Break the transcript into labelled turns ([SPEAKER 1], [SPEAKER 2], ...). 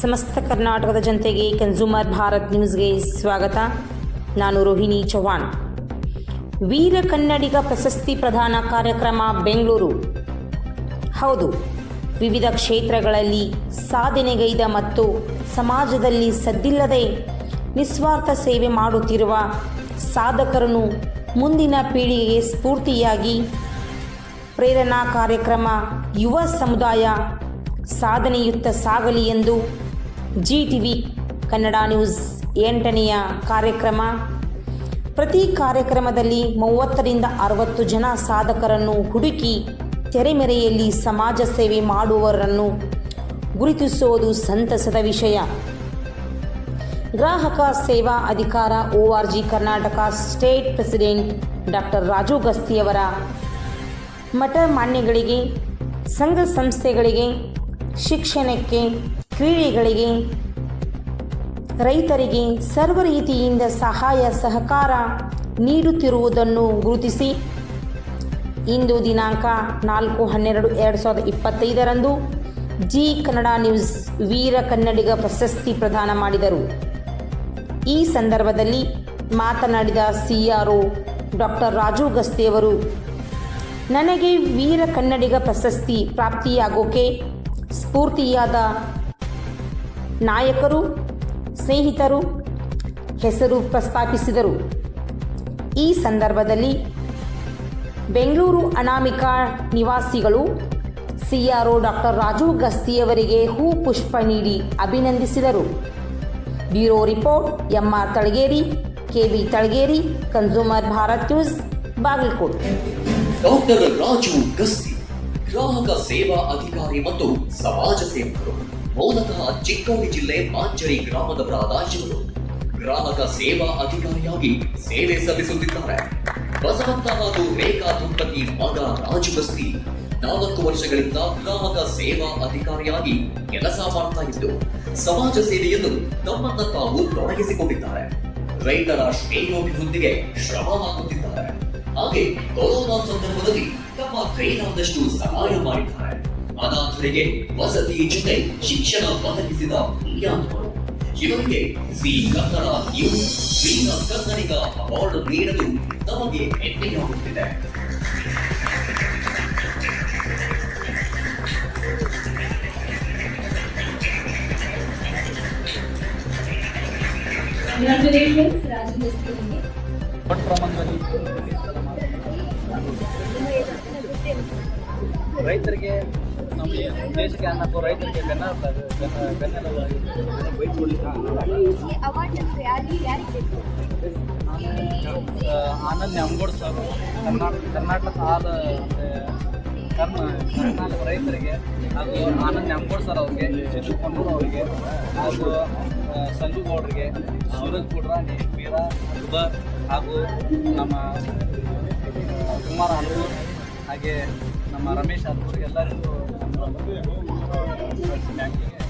[SPEAKER 1] ಸಮಸ್ತ ಕರ್ನಾಟಕದ ಜನತೆಗೆ ಕನ್ಸ್ಯೂಮರ್ ಭಾರತ್ ನ್ಯೂಸ್ಗೆ ಸ್ವಾಗತ. ನಾನು ರೋಹಿಣಿ ಚೌಹಾಣ್. ವೀರ ಕನ್ನಡಿಗ ಪ್ರಶಸ್ತಿ ಪ್ರದಾನ ಕಾರ್ಯಕ್ರಮ ಬೆಂಗಳೂರು. ಹೌದು, ವಿವಿಧ ಕ್ಷೇತ್ರಗಳಲ್ಲಿ ಸಾಧನೆಗೈದ ಮತ್ತು ಸಮಾಜದಲ್ಲಿ ಸದ್ದಿಲ್ಲದೆ ನಿಸ್ವಾರ್ಥ ಸೇವೆ ಮಾಡುತ್ತಿರುವ ಸಾಧಕರನ್ನು ಮುಂದಿನ ಪೀಳಿಗೆಗೆ ಸ್ಫೂರ್ತಿಯಾಗಿ ಪ್ರೇರಣಾ ಕಾರ್ಯಕ್ರಮ ಯುವ ಸಮುದಾಯ ಸಾಧನೆಯುತ್ತ ಸಾಗಲಿ ಎಂದು ಜಿ ಟಿವಿ ಕನ್ನಡ ನ್ಯೂಸ್ ಎಂಟನೆಯ ಕಾರ್ಯಕ್ರಮ. ಪ್ರತಿ ಕಾರ್ಯಕ್ರಮದಲ್ಲಿ ಮೂವತ್ತರಿಂದ ಅರವತ್ತು ಜನ ಸಾಧಕರನ್ನು ಹುಡುಕಿ ತೆರೆಮೆರೆಯಲ್ಲಿ ಸಮಾಜ ಸೇವೆ ಮಾಡುವವರನ್ನು ಗುರುತಿಸುವುದು ಸಂತಸದ ವಿಷಯ. ಗ್ರಾಹಕ ಸೇವಾ ಅಧಿಕಾರ O R G Karnataka state president doctor Raju ಗಸ್ತಿಯವರ ಮಠ ಮಾನ್ಯಗಳಿಗೆ, ಸಂಘ ಸಂಸ್ಥೆಗಳಿಗೆ, ಶಿಕ್ಷಣಕ್ಕೆ ಕ್ರೀಡೆಗಳಿಗೆ, ರೈತರಿಗೆ ಸರ್ವ ರೀತಿಯಿಂದ ಸಹಾಯ, ಸಹಕಾರ ನೀಡುತ್ತಿರುವುದನ್ನು ಗುರುತಿಸಿ. ಇಂದು ದಿನಾಂಕ ನಾಲ್ಕು ಹನ್ನೆರಡು ಎರಡು ಸಾವಿರದ ಇಪ್ಪತ್ತೈದರಂದು ಜಿ ಕನ್ನಡ ನ್ಯೂಸ್ ವೀರ ಕನ್ನಡಿಗ ಪ್ರಶಸ್ತಿ ಪ್ರದಾನ ಮಾಡಿದರು. ಈ ಸಂದರ್ಭದಲ್ಲಿ ಮಾತನಾಡಿದ ಸಿಆರ್ಒ ಡಾಕ್ಟರ್ ರಾಜು ಗಸ್ತಿಯವರು ನನಗೆ ವೀರ ಕನ್ನಡಿಗ ಪ್ರಶಸ್ತಿ ಪ್ರಾಪ್ತಿಯಾಗೋಕೆ ಸ್ಫೂರ್ತಿಯಾದ ನಾಯಕರು, ಸ್ನೇಹಿತರು, ಹೆಸರು ಪ್ರಸ್ತಾಪಿಸಿದರು. ಈ ಸಂದರ್ಭದಲ್ಲಿ ಬೆಂಗಳೂರು ಅನಾಮಿಕ ನಿವಾಸಿಗಳು ಸಿಆರ್ಒ ಡಾಕ್ಟರ್ ರಾಜು ಗಸ್ತಿಯವರಿಗೆ ಹೂ ಪುಷ್ಪ ನೀಡಿ ಅಭಿನಂದಿಸಿದರು. Bureau report, MR Talageri KV Talageri, consumer Bharat news, Bagalkot.
[SPEAKER 2] Doctor Raju Gasti, ಗ್ರಾಹಕ ಸೇವಾ ಅಧಿಕಾರಿ ಮತ್ತು ಸಮಾಜ ಸೇವಕರು. ಮೂಲತಃ ಚಿಕ್ಕೋಡಿ ಜಿಲ್ಲೆ ಮಾಂಜರಿ ಗ್ರಾಮದವರಾದ ಶಿವರು ಗ್ರಾಹಕ ಸೇವಾ ಅಧಿಕಾರಿಯಾಗಿ ಸೇವೆ ಸಲ್ಲಿಸುತ್ತಿದ್ದಾರೆ. ಬಸವಂತ ಹಾಗೂ ರೇಖಾ ದಂಪತಿ ಮಗ ರಾಜು ಬಸ್ತಿ ನಾಲ್ಕು ವರ್ಷಗಳಿಂದ ಗ್ರಾಮದ ಸೇವಾ ಅಧಿಕಾರಿಯಾಗಿ ಕೆಲಸ ಮಾಡ್ತಾ ಇದ್ದು, ಸಮಾಜ ಸೇವೆಯನ್ನು ತಮ್ಮನ್ನ ತಾವು ತೊಡಗಿಸಿಕೊಂಡಿದ್ದಾರೆ. ರೈತರ ಶ್ರೇಯೋಭಿವೃದ್ಧಿಗೆ ಶ್ರಮ ಹಾಕುತ್ತಿದ್ದಾರೆ ಹಾಗೆ ಕೊರೋನಾ ಸಂದರ್ಭದಲ್ಲಿ ತಮ್ಮ ಕೈಲಾದಷ್ಟು ಸಹಾಯ ಮಾಡಿದ್ದಾರೆ. ಅನಾಥರಿಗೆ ವಸತಿ ಜೊತೆ ಶಿಕ್ಷಣ ಒದಗಿಸಿದ ಪುಣ್ಯಾತ್ಮರು ಇವರಿಗೆ ಸಿ ಕನ್ನಡ ಇವು ವೀರ ಕನ್ನಡಿಗ ಅವಾರ್ಡ್ ನೀಡಲು ತಮಗೆ ಹೆಮ್ಮೆಯಾಗುತ್ತಿದೆ.
[SPEAKER 3] Congratulations, Raju Mistry.
[SPEAKER 4] ದೊಡ್ಡ ಪ್ರಮಾಣದಲ್ಲಿ ರೈತರಿಗೆ ನಮ್ಮ ದೇಶಕ್ಕೆ ಅನ್ನಕ್ಕೂ ರೈತರಿಗೆ ಬೆನ್ನ ಬೆನ್ನ ಬೆನ್ನೆಲುಬಾಗಿ
[SPEAKER 3] ಈ ಅವಾರ್ಡ್ ನಿಮ್ಗೆ ಯಾರಿಗೆ ಯಾರಿಗೆ ಬೇಕು?
[SPEAKER 4] ಆನಂದ್ ಅಂಗೋಡ್ ಸರ್ ಕರ್ನಾಟಕ ಕರ್ನಾಟಕ ಹಾಲ ಕರ್ಮ ಕರ್ನ ಕರ್ನಾಟಕ ರೈತರಿಗೆ ಹಾಗೂ ಆನಂದ್ ಅಂಗೋಡ್ ಸರ್ ಅವ್ರಿಗೆ ಸಿದ್ದು ಅವರಿಗೆ ಹಾಗೂ ಸಂಜು ಗೌಡ್ರಿಗೆ ಸೂರಜ್ ಕುಡ್ರಾಣಿ ಮೀರಾ ಅಕ್ಬರ್ ಹಾಗೂ ನಮ್ಮ ಕುಮಾರ್ ಅಲ್ಲೂರ್ ಹಾಗೆ ನಮ್ಮ ರಮೇಶ್ ಅಲ್ಲೂರ್ ಎಲ್ಲರಿಗೂ